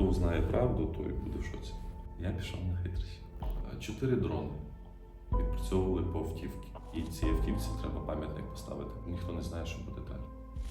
хто знає правду, той буде в шоці. Я пішов на хитрість. Е, Чотири дрони відпрацьовували по автівці. І цій автівці треба пам'ятник поставити. Ніхто не знає, що буде далі.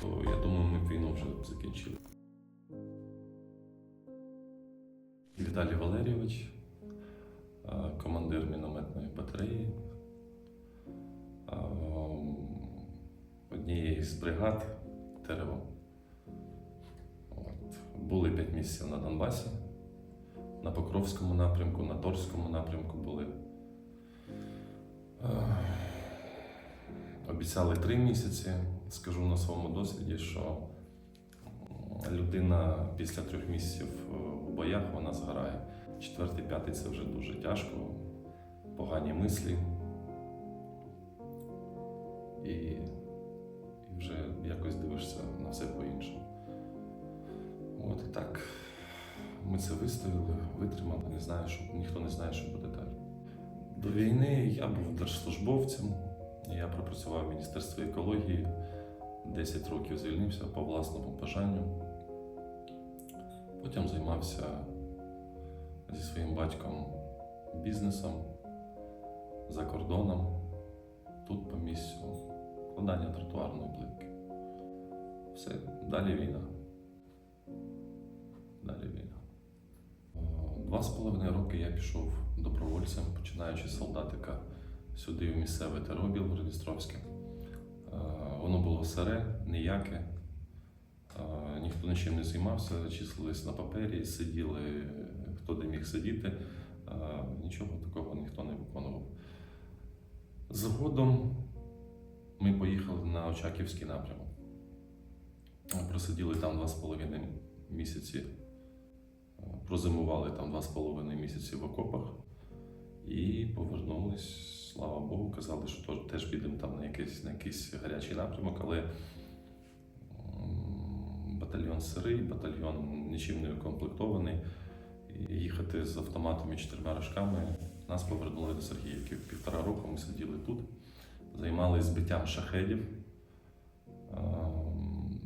То я думаю, ми війну вже закінчили. Віталій Валерійович, е, командир мінометної батареї. е, Однієї з бригад ТРО. Були 5 місяців на Донбасі, на Покровському напрямку, на Торському напрямку були. Е, Обіцяли 3 місяці. Скажу на своєму досвіді, що людина після трьох місяців е, у боях вона згорає. Четвертий, п'ятий це вже дуже тяжко, погані мислі. І, і вже якось дивишся на все по-іншому. От і так. Ми це вистояли, витримали, не знаю, що ніхто не знає, що буде далі. До війни я був держслужбовцем, я пропрацював в Міністерстві екології, 10 років звільнився по власному бажанню. Потім займався зі своїм батьком бізнесом за кордоном, тут по місцю, складання тротуарної плитки. Все, далі війна. Два з половиною роки я пішов добровольцем, починаючи з солдатика сюди в місцеве теробіл Родістровське. Е, Воно було сире, ніяке. Е, Ніхто нічим не займався, числились на папері, сиділи, хто де міг сидіти. Е, Нічого такого ніхто не виконував. Згодом ми поїхали на Очаківський напрямок. Просиділи там два з половиною місяці, прозимували там два з половиною місяці в окопах і повернулись, слава Богу, казали, що теж- підемо там на якийсь, на якийсь гарячий напрямок, але батальйон сирий, батальйон нічим не укомплектований. Їхати з автоматом і чотирма рожками нас повернули до Сергіївки. Півтора року ми сиділи тут, займалися збиттям шахедів. Ем,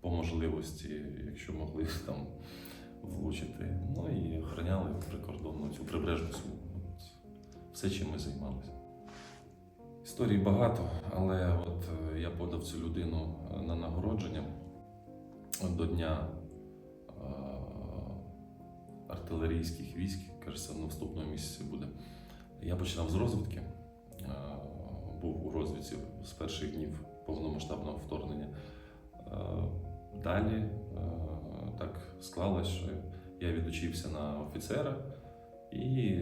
По можливості, якщо могли там влучити. Ну і охороняли прикордонну цю прибережну смугу. Все, чим ми займалися. Історій багато, але от е, я подав цю людину е, на нагородження до Дня е, артилерійських військ, кажеться, на наступному місяці буде. Я починав з розвідки, був у розвідці з перших днів повномасштабного вторгнення. Далі так склалось, що я відучився на офіцера і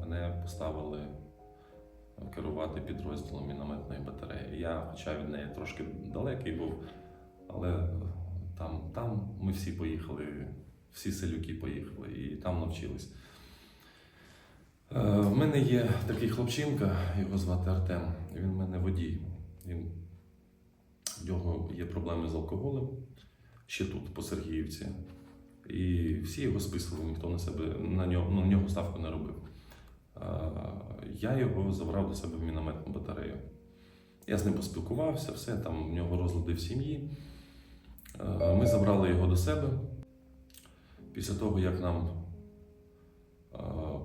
мене поставили керувати підрозділом мінометної батареї. Я, хоча від неї трошки далекий був, але там, там ми всі поїхали, всі селюки поїхали і там навчились. Е, В мене є такий хлопчинка, його звати Артем. Він в мене водій. Він, в нього є проблеми з алкоголем ще тут, по Сергіївці. І всі його списували, ніхто на себе на нього, на нього ставку не робив. Я його забрав до себе в мінометну батарею. Я з ним поспілкувався, все, там в нього розлади в сім'ї. Ми забрали його до себе. Після того, як нам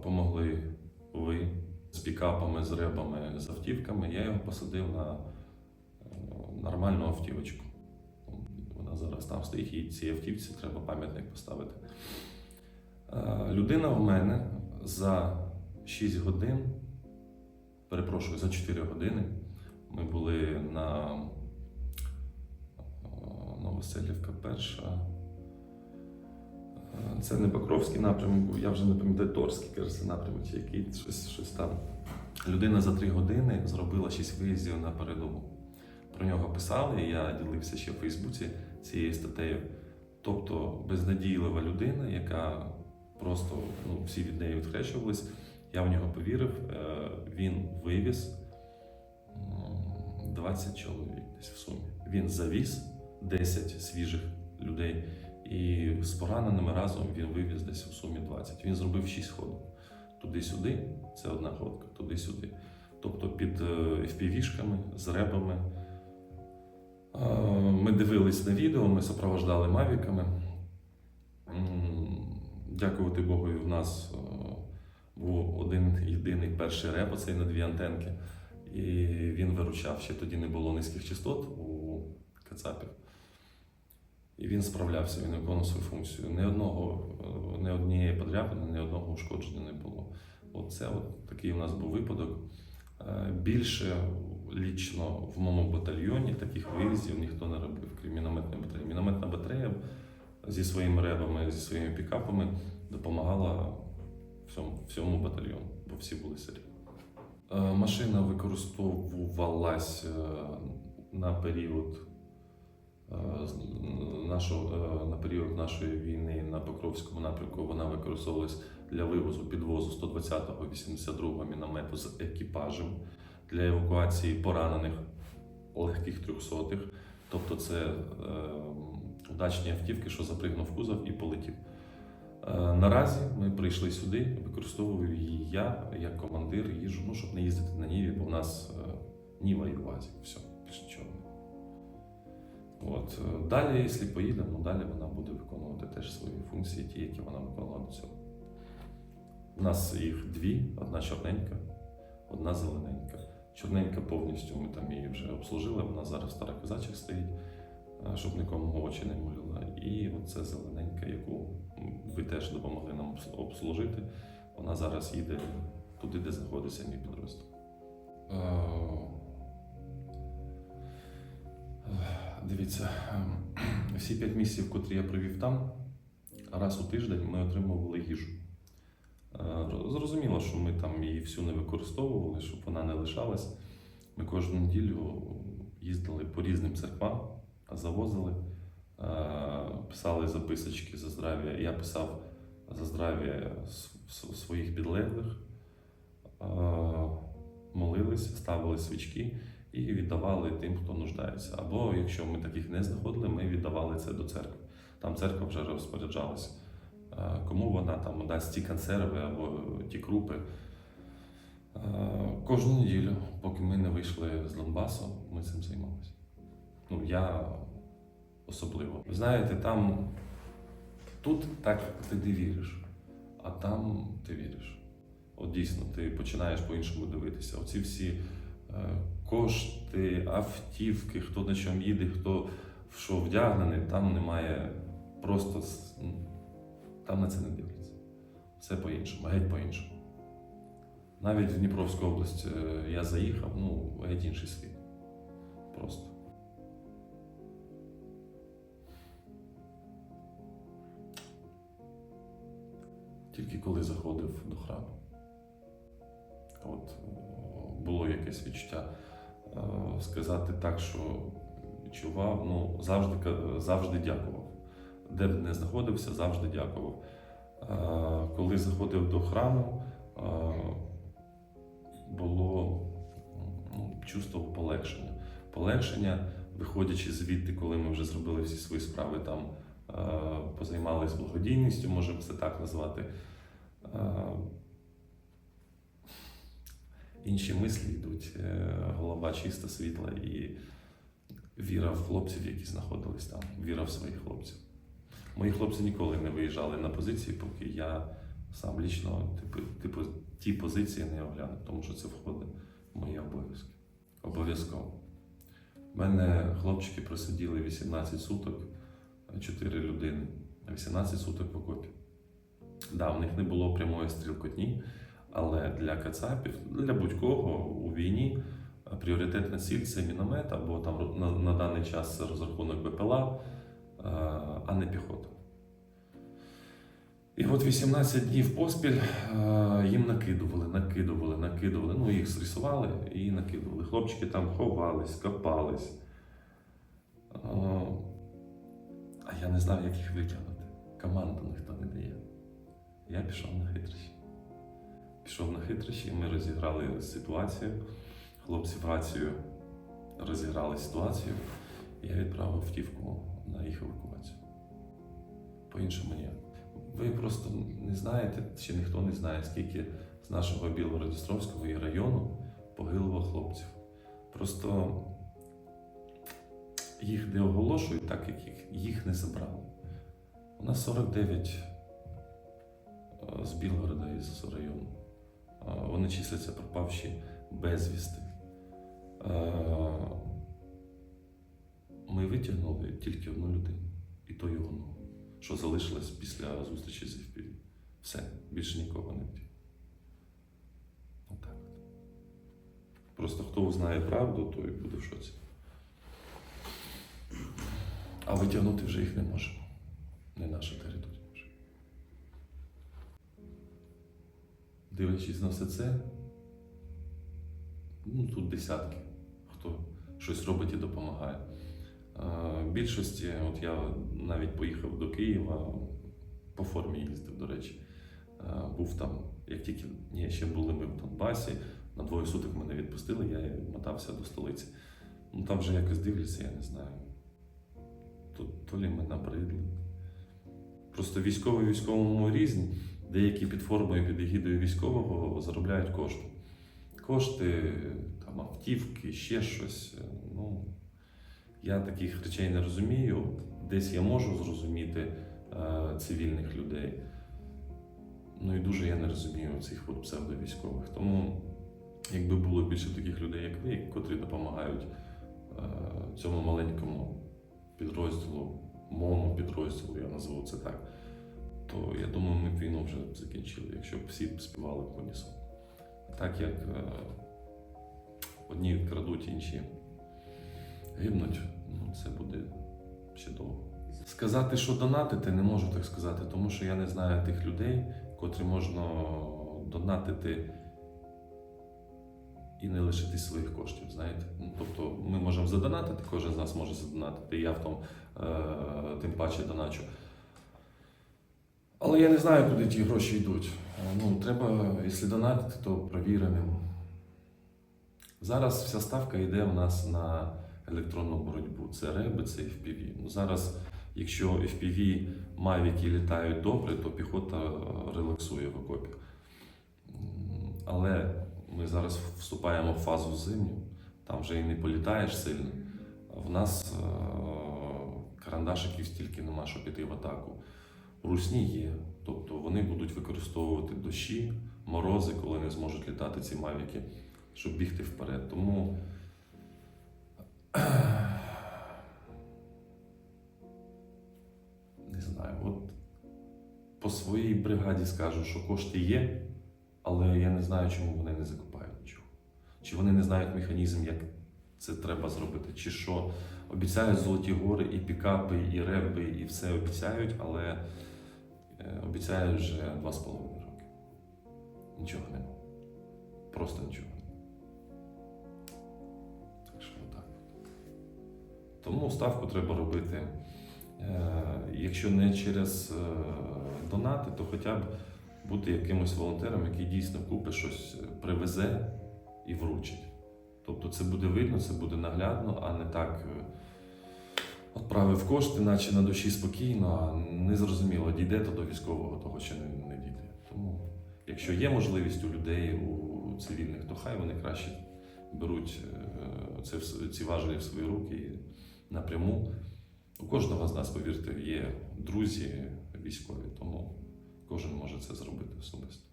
помогли ви з пікапами, з ребами, з автівками, я його посадив на нормальну автівочку. Вона зараз там стоїть, і цій автівці треба пам'ятник поставити. Е, Людина в мене за 6 годин, перепрошую, за 4 години ми були на е, Новоселівка перша. Е, Це не Покровський напрямок, я вже не пам'ятаю Торський, кажеться, напрямок, чи який щось, щось там. Людина за 3 години зробила 6 виїздів на передову. Про нього писали, я ділився ще в Фейсбуці цією статтею. Тобто безнадійлива людина, яка просто ну, всі від неї відхрещувались. Я в нього повірив. Е, Він вивіз 20 чоловік десь в сумі. Він завіз 10 свіжих людей, і з пораненими разом він вивіз десь в сумі 20. Він зробив 6 ходів. Туди-сюди, це одна ходка, туди-сюди. Тобто під е, FPV-шками, з ребами. Е, Ми дивились на відео, ми супроводжали мавіками. Дякувати Богу, в нас е, був один єдиний перший реп, оцей на дві антенки. І він виручав. Ще тоді не було низьких частот у Кацапів. І він справлявся, він виконував свою функцію. Ні одного, е, ні однієї подряпини, ні одного ушкодження не було. Оце от такий у нас був випадок. Е, Більше лічно в моєму батальйоні таких виїздів ніхто не робив, крім мінометної батареї. Мінометна батарея зі своїми ребами, зі своїми пікапами допомагала всьому, всьому батальйону, бо всі були сирі. Е, Машина використовувалась е, на період нашого, на період нашої війни на Покровському напрямку. Вона використовувалась для вивозу підвозу 120-го 82-го міномету з екіпажем для евакуації поранених легких трьохсотих. Тобто це е, удачні автівки, що запригнув кузов і полетів. Е, Наразі ми прийшли сюди, використовую її я як командир їжу, ну, щоб не їздити на Ніві, бо в нас е, Ніва і УАЗі. Все, більше нічого. От. е, Далі, якщо поїдемо, ну, далі вона буде виконувати теж свої функції, ті, які вона виконувала до цього. У нас їх дві: одна чорненька, одна зелененька. Чорненька повністю ми там її вже обслужили, вона зараз в старих козачих стоїть, е, щоб нікому очі не мулила. І оце зелененька, яку ви теж допомогли нам обслужити. Вона зараз їде туди, де знаходиться мій підрозділ. Е, Дивіться, ем, всі п'ять місяців, котрі я провів там, раз у тиждень ми отримували їжу. Е, Зрозуміло, що ми там її всю не використовували, щоб вона не лишалась. Ми кожну неділю їздили по різним церквам, завозили, е, писали записочки за здрав'я. Я писав за здрав'я своїх підлеглих, е, молились, ставили свічки і віддавали тим, хто нуждається. Або якщо ми таких не знаходили, ми віддавали це до церкви. Там церква вже розпоряджалася. Е, Кому вона там дасть ті консерви або ті крупи. Е, Кожну неділю, поки ми не вийшли з Донбасу, ми цим займалися. Ну, я особливо. Ви знаєте, там тут так ти не віриш, а там ти віриш. От дійсно, ти починаєш по-іншому дивитися. Оці всі е, кошти, автівки, хто на чому їде, хто в що вдягнений, там немає просто там на це не дивляться. Все по-іншому, геть по-іншому. Навіть в Дніпровську область е, я заїхав, ну, геть інший світ. Просто. Тільки коли заходив до храму. От е, було якесь відчуття е, сказати так, що відчував, ну, завжди, завжди дякував. Де б не знаходився, завжди дякував. Е, Коли заходив до храму, е, було ну, чувство полегшення. Полегшення, виходячи звідти, коли ми вже зробили всі свої справи там, е, позаймалися благодійністю, можемо це так назвати. Інші мислі йдуть, голова чиста, світла і віра в хлопців, які знаходились там, віра в своїх хлопців. Мої хлопці ніколи не виїжджали на позиції, поки я сам лічно типу, типу, ті позиції не оглянув, тому що це входить в мої обов'язки. Обов'язково. У мене хлопчики просиділи 18 суток, 4 людини, 18 суток в окопі. Да, в них не було прямої стрілкотні, але для кацапів, для будь-кого у війні пріоритетна ціль це міномет або там на, на даний час розрахунок БПЛА, а не піхота. І от 18 днів поспіль їм накидували, накидували, накидували. Ну, їх зрисували і накидували. Хлопчики там ховались, копались. А я не знав, як їх витягнути. Команду ніхто не дає. Я пішов на хитрощі. Пішов на хитрощі, ми розіграли ситуацію. Хлопці в рацію розіграли ситуацію. Я відправив втівку на їх евакуацію. По-іншому ніяк. Ви просто не знаєте, чи ніхто не знає, скільки з нашого Білгородністровського і району погибло хлопців. Просто їх не оголошують, так як їх, їх не забрали. У нас 49 е, з Білгорода із району. Е, Вони числяться пропавші безвісти. Ми витягнули тільки одну людину, і то його ногу, що залишилось після зустрічі з FPV. Все, більше нікого не втягнули. Отак. Просто хто знає правду, той буде в шоці. А витягнути вже їх не можемо. Не наша територія вже. Дивлячись на все це, ну тут десятки, хто щось робить і допомагає. Е, більшості, от я навіть поїхав до Києва, по формі їздив, до речі. Е, Був там, як тільки ні, ще були ми в Донбасі, на двоє суток мене відпустили, я мотався до столиці. Ну там вже якось дивляться, я не знаю. То, то лі ми набридли. Просто військові військовому різні. Деякі під формою, під егідою військового заробляють кошти. Кошти, там, автівки, ще щось. Ну, я таких речей не розумію. Десь я можу зрозуміти е, цивільних людей. Ну і дуже я не розумію цих от псевдовійськових. Тому, якби було більше таких людей, як ви, котрі допомагають е, цьому маленькому підрозділу, моєму підрозділу, я назву це так, то я думаю, ми б війну вже закінчили, якщо б всі співали в унісон. Так як е, одні крадуть, інші гибнуть, ну це буде ще довго. Сказати, що донатити, не можу так сказати, тому що я не знаю тих людей, котрі можна донатити і не лишити своїх коштів. Знаєте? Ну, тобто ми можемо задонатити, кожен з нас може задонатити, я в тому е, тим паче доначу. Але я не знаю, куди ті гроші йдуть. Е, Ну, треба, якщо донатити, то провіреним. Зараз вся ставка йде в нас на електронну боротьбу. Це реби, це FPV. Ну, зараз, якщо FPV мавіки літають добре, то піхота е, релаксує в окопі. Але ми зараз вступаємо в фазу зимню, там вже і не політаєш сильно. В нас е, карандашиків стільки нема, щоб піти в атаку. Русні є, тобто вони будуть використовувати дощі, морози, коли не зможуть літати ці мавіки, щоб бігти вперед. Тому не знаю, от по своїй бригаді скажу, що кошти є, але я не знаю, чому вони не закупають нічого. Чи вони не знають механізм, як це треба зробити, чи що. Обіцяють золоті гори, і пікапи, і реби, і все обіцяють, але е, обіцяють вже два з половиною роки. Нічого нема. Просто нічого Тому ставку треба робити. Е, Якщо не через е, донати, то хоча б бути якимось волонтером, який дійсно купить щось, е, привезе і вручить. Тобто це буде видно, це буде наглядно, а не так відправив кошти, наче на душі спокійно, а не зрозуміло, дійде то до військового, того чи не, дійде. Тому, якщо є можливість у людей, у цивільних, то хай вони краще беруть ці важелі в свої руки напряму. У кожного з нас, повірте, є друзі військові, тому кожен може це зробити особисто.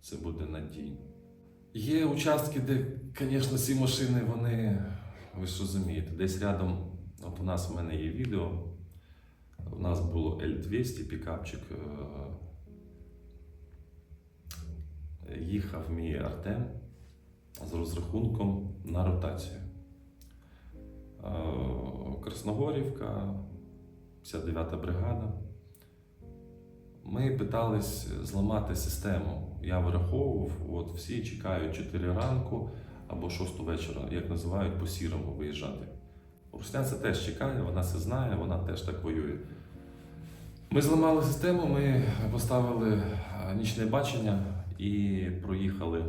Це буде надійно. Є участки, де, звісно, ці машини, вони, ви ж розумієте, десь рядом, от у нас в мене є відео. У нас було L200 пікапчик. е, Їхав мій Артем з розрахунком на ротацію. Е, Красногорівка, 59-та бригада. Ми питались зламати систему. Я вираховував, от всі чекають 4 ранку або 6 вечора, як називають по сірому виїжджати. Русня це теж чекає, вона це знає, вона теж так воює. Ми зламали систему, ми поставили е, нічне бачення і проїхали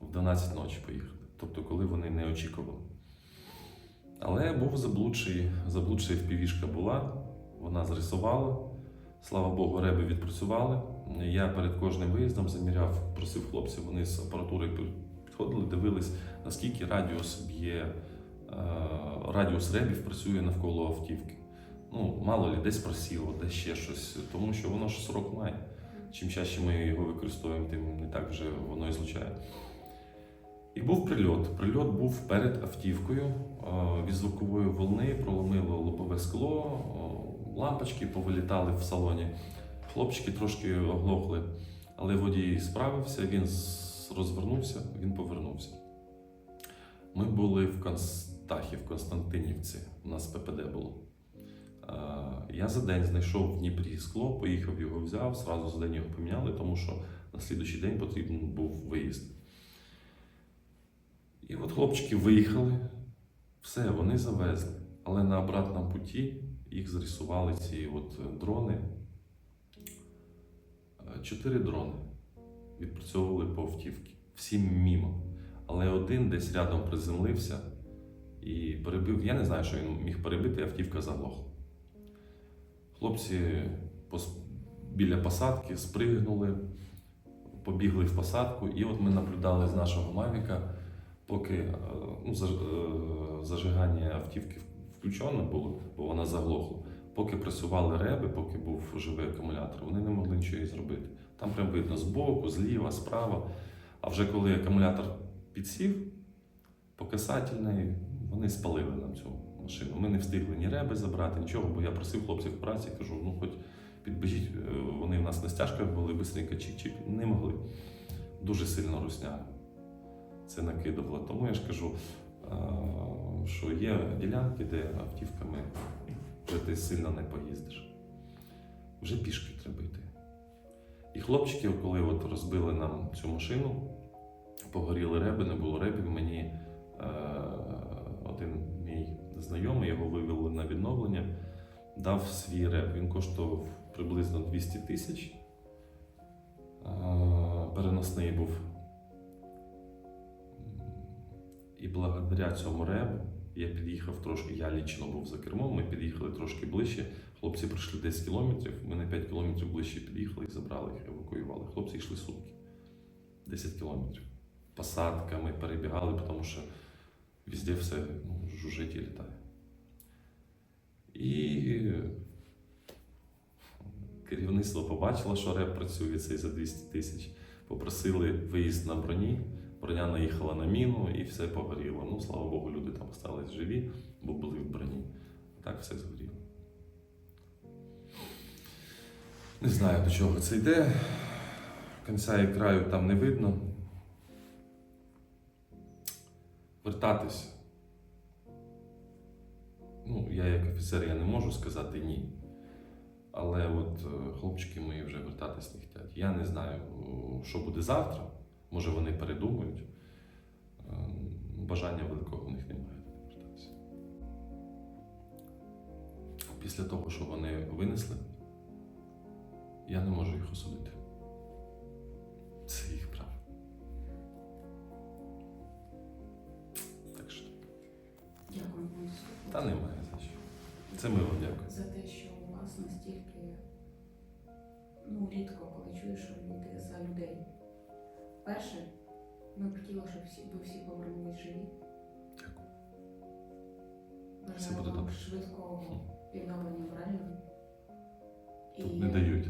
в 12 ночі поїхали. Тобто, коли вони не очікували. Але був заблудший, заблудший впівішка була, вона зрисувала. Слава Богу, реби відпрацювали. Я перед кожним виїздом заміряв, просив хлопців, вони з апаратури підходили, дивились, наскільки радіус б'є, е, радіус ребів працює навколо автівки. Ну, мало лі, десь просіло, десь ще щось, тому що воно ж срок має. чим чаще ми його використовуємо, тим не так вже воно і злучає. І був прильот. Прильот був перед автівкою. Від звукової волни проломило лобове скло, лампочки повилітали в салоні. Хлопчики трошки оглохли, але водій справився, він розвернувся, він повернувся. Ми були в Констахі, в Константинівці. У нас ППД було. Я за день знайшов в Дніпрі скло, поїхав його взяв, зразу за день його поміняли, тому що на слідуючий день потрібен був виїзд. І от хлопчики виїхали, все, вони завезли. Але на обратному путі їх зрисували ці от е, дрони. Е, Чотири дрони відпрацьовували по автівці. Всі мімо. Але один десь рядом приземлився і перебив. Я не знаю, що він міг перебити, автівка заглохла. Хлопці біля посадки спригнули, побігли в посадку, і от ми наблюдали з нашого Мавіка, поки е, ну, е, зажигання автівки включено було, бо вона заглохла. Поки працювали реби, поки був живий акумулятор, вони не могли нічого зробити. Там прям видно збоку, зліва, справа. А вже коли акумулятор підсів, по касательної, вони спалили нам цю машину. Ми не встигли ні реби забрати, нічого, бо я просив хлопців в праці, кажу, ну хоч підбежіть, е, вони в нас на стяжках були, бистренько чик-чик, не могли. Дуже сильно русня це накидувало. Тому я ж кажу, е, що є ділянки, де автівками вже ти сильно не поїздиш. Вже пішки треба йти. І хлопчики, коли от розбили нам цю машину, погоріли реби, не було ребів, мені е, один мій знайомий, його вивели на відновлення, дав свій реб. Він коштував приблизно 200 тисяч. Е, переносний був. І благодаря цьому ребу я під'їхав трошки, я лічно був за кермом, ми під'їхали трошки ближче. Хлопці пройшли 10 кілометрів, ми на 5 кілометрів ближче під'їхали і забрали їх, евакуювали. Хлопці йшли сутки. 10 кілометрів. Посадками перебігали, тому що везде все ну, жужжить і літає. І керівництво побачило, що реп працює цей за 200 тисяч. Попросили виїзд на броні. Броня наїхала на міну і все погоріло. Ну, слава Богу, люди там остались живі, бо були в броні. Так все згоріло. Не знаю, до чого це йде. Кінця і краю там не видно. Вертатись. Ну, я як офіцер я не можу сказати ні. Але от е, хлопчики мої вже вертатись не хочуть. Я не знаю, що буде завтра. Може вони передумають. Е, Бажання великого в них немає вертатися. Після того, що вони винесли, я не можу їх осудити. Це їх право. Так що, Дякую та немає за що. Це ми вам дякуємо. За те, що у вас настільки ну, рідко, коли чуєш, що люди за людей. Перше, ми б хотіли, щоб всі, ви всі повернулись живі. Дякую. Бажаю Все буде вам добре. швидкого відновлення морального. Тут не дають